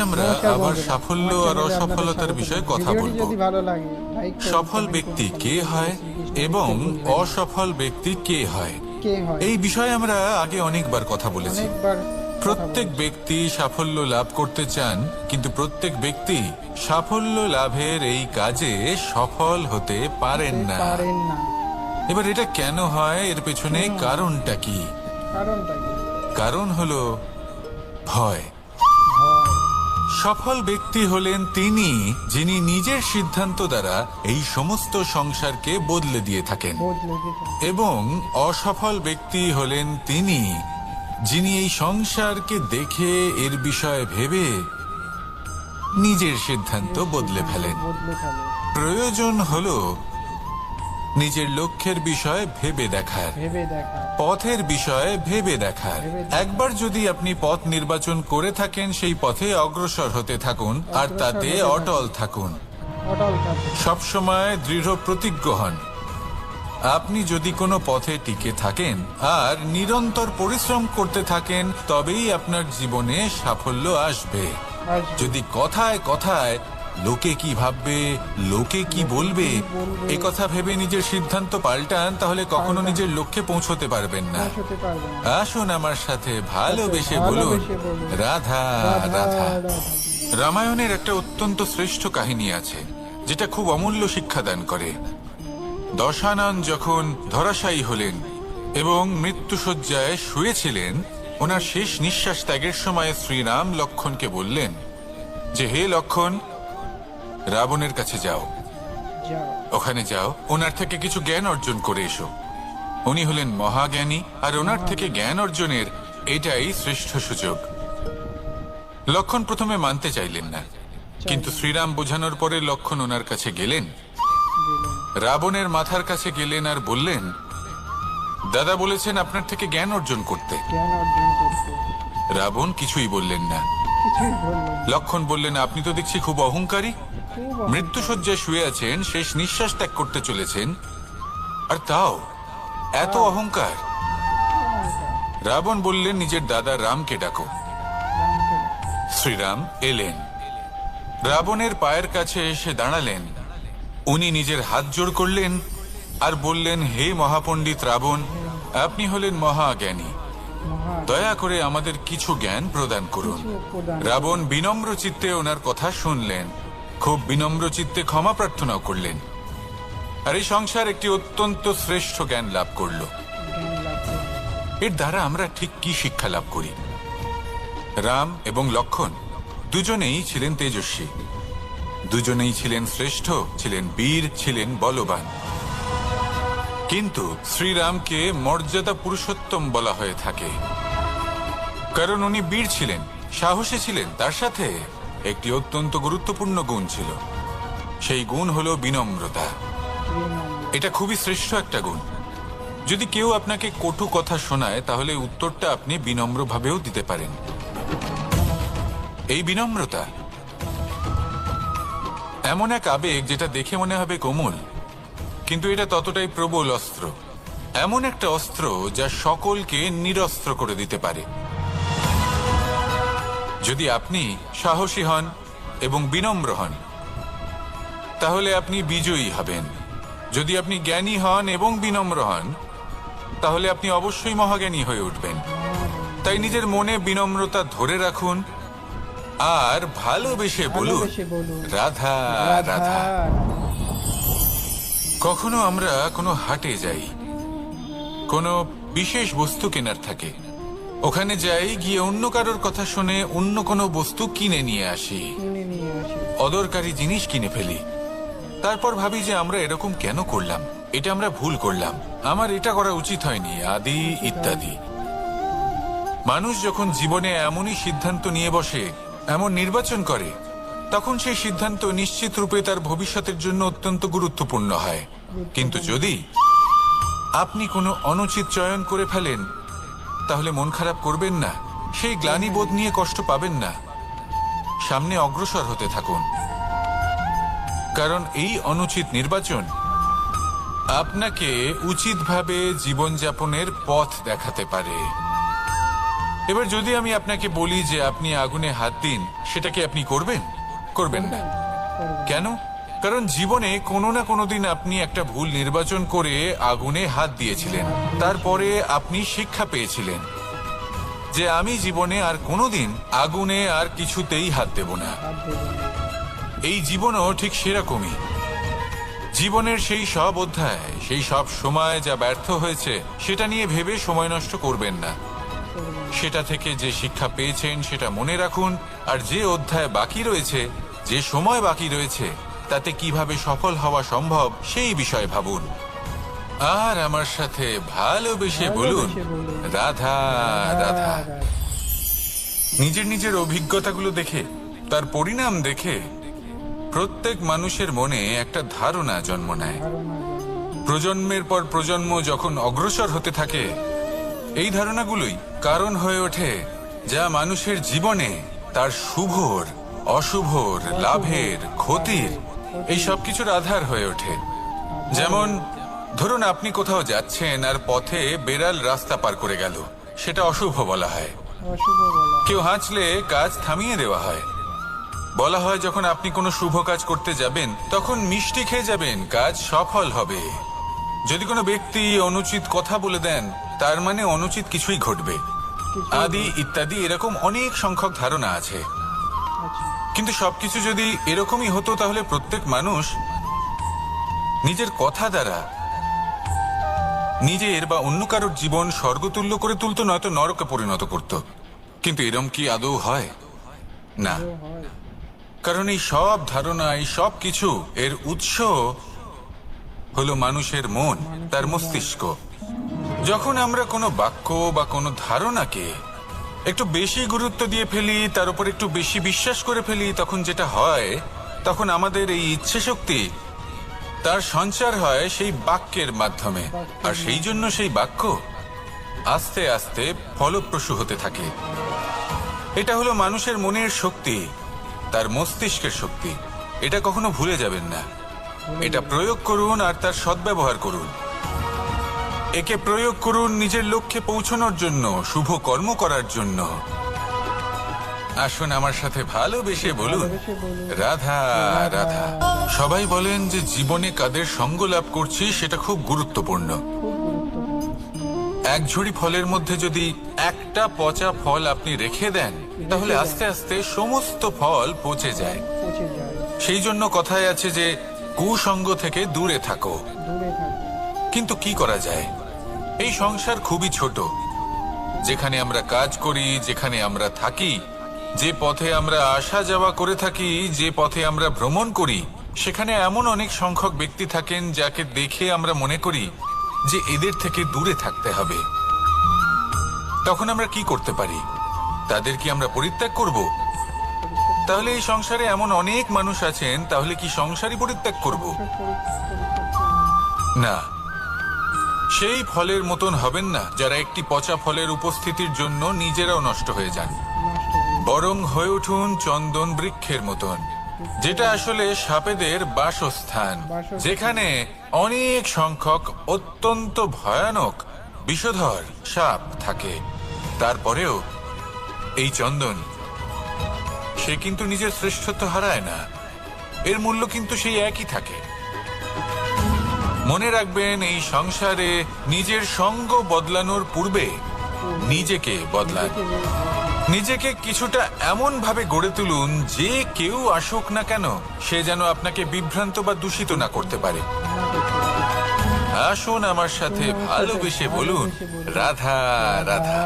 আমরা আবার। সাফল্য আর অসফলতার বিষয়ে। কথা বলব। সফল ব্যক্তি কে হয় এবং অসফল ব্যক্তি কে হয়? এই বিষয়ে আমরা আগে অনেকবার কথা বলেছি। প্রত্যেক ব্যক্তি সাফল্য লাভ করতে চান কিন্তু প্রত্যেক ব্যক্তি সাফল্য লাভের এই কাজে সফল হতে পারেন না। এবার এটা কেন হয়? এর পেছনে কারণটা কি? কারণ হলো ভয়। সফল ব্যক্তি হলেন তিনি যিনি নিজের সিদ্ধান্ত দ্বারা এই সমস্ত সংসারকে বদলে দিয়ে থাকেন। এবং অসফল ব্যক্তি হলেন তিনি যিনি এই সংসারকে দেখে এর বিষয়ে ভেবে নিজের সিদ্ধান্ত বদলে ফেলেন। প্রয়োজন হলো নিজের লক্ষ্যের বিষয়ে ভেবে দেখার পথের বিষয়ে ভেবে দেখার। একবার যদি আপনি পথ নির্বাচন করে থাকেন সেই পথে অগ্রসর হতে থাকুন আর তাতে অটল থাকুন। সবসময় দৃঢ় প্রতিজ্ঞ হন। আপনি যদি কোনো পথে টিকে থাকেন আর নিরন্তর পরিশ্রম করতে থাকেন তবেই আপনার জীবনে সাফল্য আসবে। যদি কথায় কথায় লোকে কি ভাববে লোকে কি বলবে। এ কথা ভেবে নিজের সিদ্ধান্ত পাল্টান তাহলে কখনো নিজের লক্ষ্যে পৌঁছতে পারবেন না। আসুন আমার সাথে ভালোবেসে বলুন। বলুন। রাধা রাধা রামায়ণের একটা অত্যন্ত শ্রেষ্ঠ কাহিনী আছে যেটা খুব অমূল্য শিক্ষাদান করে। দশানন যখন ধরাশায়ী হলেন এবং মৃত্যুসজ্জায় শুয়েছিলেন ওনার শেষ নিঃশ্বাস ত্যাগের সময় শ্রীরাম লক্ষণকে বললেন যে হে লক্ষণ রাবণের কাছে যাও। ওখানে যাও। ওনার থেকে কিছু জ্ঞান অর্জন করে এসো। উনি হলেন মহাজ্ঞানী, আর ওনার থেকে জ্ঞান অর্জনের এটাই শ্রেষ্ঠ সুযোগ। লক্ষণ প্রথমে মানতে চাইলেন না। কিন্তু শ্রীরাম বোঝানোর পরে লক্ষণ ওনার কাছে গেলেন। রাবণের মাথার কাছে গেলেন আর বললেন, দাদা বলেছেন আপনার থেকে জ্ঞান অর্জন করতে। রাবণ কিছুই বললেন না। লক্ষণ বললেন, আপনি তো দেখছি খুব অহংকারী। মৃত্যুসজ্জায় শুয়ে আছেন শেষ নিঃশ্বাস ত্যাগ করতে চলেছেন। আর তাও এত অহংকার। অহংকার। রাবণ বললেন নিজের দাদা রামকে ডাকো। শ্রীরাম এলেন। রাবণের পায়ের কাছে এসে দাঁড়ালেন। উনি নিজের হাত জোড় করলেন আর বললেন হে মহাপণ্ডিত রাবণ আপনি হলেন মহাজ্ঞানী। মহা দয়া করে আমাদের কিছু জ্ঞান প্রদান করুন। রাবণ বিনম্র চিত্তে ওনার কথা শুনলেন। খুব বিনম্র চিত্তে ক্ষমা প্রার্থনাও করলেন। আর এই সংসার একটি অত্যন্ত শ্রেষ্ঠ জ্ঞান লাভ করল। এর দ্বারা আমরা ঠিক কি শিক্ষা লাভ করি? রাম এবং লক্ষণ দুজনেই ছিলেন তেজস্বী। দুজনেই ছিলেন শ্রেষ্ঠ, ছিলেন বীর, ছিলেন বলবান। কিন্তু শ্রীরামকে মর্যাদা পুরুষোত্তম বলা হয়ে থাকে। কারণ উনি বীর ছিলেন, সাহসী ছিলেন, তার সাথে একটি অত্যন্ত গুরুত্বপূর্ণ গুণ ছিল। সেই গুণ হলো বিনম্রতা। এটা খুবই শ্রেষ্ঠ একটা গুণ। যদি কেউ আপনাকে কটু কথা শোনায়, তাহলে উত্তরটা আপনি বিনম্রভাবেও দিতে পারেন। এই বিনম্রতা এমন এক আবেগ যেটা দেখে মনে হবে কোমল, কিন্তু এটা ততটাই প্রবল অস্ত্র। এমন একটা অস্ত্র যা সকলকে নিরস্ত্র করে দিতে পারে। যদি আপনি সাহসী হন এবং বিনম্র হন তাহলে আপনি বিজয়ী হবেন। যদি আপনি জ্ঞানী হন এবং বিনম্র হন তাহলে আপনি অবশ্যই মহাজ্ঞানী হয়ে উঠবেন। তাই নিজের মনে বিনম্রতা ধরে রাখুন আর ভালোবেসে বলুন রাধা রাধা। রাধা। কখনো আমরা কোনো হাটে যাই কোনো বিশেষ বস্তু কেনার থাকে ওখানে যাই গিয়ে অন্য কারোর কথা শুনে অন্য কোনো বস্তু কিনে নিয়ে আসি। অদরকারি জিনিস কিনে ফেলি। তারপর ভাবি যে আমরা এরকম কেন করলাম? এটা আমরা ভুল করলাম। আমার এটা করা উচিত হয়নি আদি ইত্যাদি। মানুষ যখন জীবনে এমনই সিদ্ধান্ত নিয়ে বসে এমন নির্বাচন করে তখন সেই সিদ্ধান্ত নিশ্চিত রূপে তার ভবিষ্যতের জন্য অত্যন্ত গুরুত্বপূর্ণ হয়। কিন্তু যদি আপনি কোনো অনুচিত চয়ন করে ফেলেন তাহলে মন খারাপ করবেন না। সেই গ্লানিবোধ নিয়ে কষ্ট পাবেন না। সামনে অগ্রসর হতে থাকুন। কারণ এই অনুচিত নির্বাচন আপনাকে উচিতভাবে জীবনযাপনের পথ দেখাতে পারে। এবার যদি আমি আপনাকে বলি যে আপনি আগুনে হাত দিন, সেটা কি আপনি করবেন? করবেন না। কেন? কারণ জীবনে কোনো না কোনো দিন আপনি একটা ভুল নির্বাচন করে আগুনে হাত দিয়েছিলেন তারপরে আপনি শিক্ষা পেয়েছিলেন যে আমি জীবনে আর কোনোদিন আগুনে আর কিছুতেই হাত দেব না। এই জীবনও ঠিক সেরকমই জীবনের সেই সব অধ্যায়, সেই সব সময় যা ব্যর্থ হয়েছে, সেটা নিয়ে ভেবে সময় নষ্ট করবেন না। সেটা থেকে যে শিক্ষা পেয়েছেন, সেটা মনে রাখুন, আর যে অধ্যায় বাকি রয়েছে, যে সময় বাকি রয়েছে তাতে কীভাবে সফল হওয়া সম্ভব সেই বিষয়ে ভাবুন। আর আমার সাথে ভালোবেসে বলুন। রাধা রাধা। নিজের নিজের অভিজ্ঞতাগুলো দেখে তার পরিণাম দেখে প্রত্যেক মানুষের মনে একটা ধারণা জন্ম নেয়। প্রজন্মের পর প্রজন্ম যখন অগ্রসর হতে থাকে এই ধারণাগুলোই কারণ হয়ে ওঠে যা মানুষের জীবনে তার শুভর অশুভর লাভের ক্ষতির এই সব কিছুর আধার হয়ে ওঠে। যেমন ধরুন আপনি কোথাও যাচ্ছেন আর পথে বেড়াল রাস্তা পার করে গেল। সেটা অশুভ বলা হয়। কেউ হাঁচলে কাজ থামিয়ে দেওয়া হয়। বলা হয় যখন আপনি কোনো শুভ কাজ করতে যাবেন তখন মিষ্টি খেয়ে যাবেন কাজ সফল হবে। যদি কোনো ব্যক্তি অনুচিত কথা বলে দেন তার মানে অনুচিত কিছুই ঘটবে। আদি ইত্যাদি এরকম অনেক সংখ্যক ধারণা আছে। আচ্ছা। কিন্তু সবকিছু যদি এরকমই হতো তাহলে প্রত্যেক মানুষ নিজের কথা দ্বারা নিজের বা অন্য কারোর জীবন স্বর্গতুল্য করে তুলতো, নয়তো নরকে পরিণত করত। কিন্তু এরম কি আদৌ হয়? না। কারণ এই সব ধারণা, এই সব কিছু এর উৎস হলো মানুষের মন, তার মস্তিষ্ক। যখন আমরা কোনো বাক্য বা কোনো ধারণাকে একটু বেশি গুরুত্ব দিয়ে ফেলি, তার উপর একটু বেশি বিশ্বাস করে ফেলি, তখন যেটা হয়, তখন আমাদের এই ইচ্ছে শক্তি তার সঞ্চার হয় সেই বাক্যের মাধ্যমে। আর সেই জন্য সেই বাক্য আস্তে আস্তে ফলপ্রসূ হতে থাকে। এটা হলো মানুষের মনের শক্তি, তার মস্তিষ্কের শক্তি। এটা কখনো ভুলে যাবেন না। এটা প্রয়োগ করুন আর তার সদ্ব্যবহার করুন। একে প্রয়োগ করুন নিজের লক্ষ্যে পৌঁছানোর জন্য, শুভ কর্ম করার জন্য। আসুন আমার সাথে ভালোবেসে বলুন। রাধা রাধা। সবাই বলেন যে জীবনে কাদের সঙ্গ লাভ করছি সেটা খুব গুরুত্বপূর্ণ। এক ঝুড়ি ফলের মধ্যে যদি একটা পচা ফল আপনি রেখে দেন, তাহলে আস্তে আস্তে সমস্ত ফল পচে যায়। সেই জন্য কথায় আছে যে, কুসঙ্গ থেকে দূরে থাকো। কিন্তু কি করা যায়? এই সংসার খুবই ছোট। যেখানে আমরা কাজ করি, যেখানে আমরা থাকি, যে পথে আমরা আসা যাওয়া করে থাকি, যে পথে আমরা ভ্রমণ করি, সেখানে এমন অনেক সংখ্যক ব্যক্তি থাকেন যাকে দেখে আমরা মনে করি যে এদের থেকে দূরে থাকতে হবে। তখন আমরা কি করতে পারি? তাদের কি আমরা পরিত্যাগ করব? তাহলে এই সংসারে এমন অনেক মানুষ আছেন, তাহলে কি সংসারই পরিত্যাগ করব? না সেই ফলের মতন হবেন না যারা একটি পচা ফলের উপস্থিতির জন্য নিজেরাও নষ্ট হয়ে যান। বরং হয়ে উঠুন চন্দন বৃক্ষের মতন যেটা আসলে সাপেদের বাসস্থান। যেখানে অনেক সংখ্যক অত্যন্ত ভয়ানক বিষধর সাপ থাকে। তারপরেও এই চন্দন সে কিন্তু নিজের শ্রেষ্ঠত্ব হারায় না। এর মূল্য কিন্তু সেই একই থাকে। মনে রাখবেন, এই সংসারে নিজের সঙ্গ বদলানোর পূর্বে নিজেকে বদলান। নিজেকে কিছুটা এমন ভাবে গড়ে তুলুন, যে কেউ আসুক না কেন, সে যেন আপনাকে বিভ্রান্ত বা দূষিত না করতে পারে। আসুন আমার সাথে ভালোবেসে বলুন, রাধা রাধা।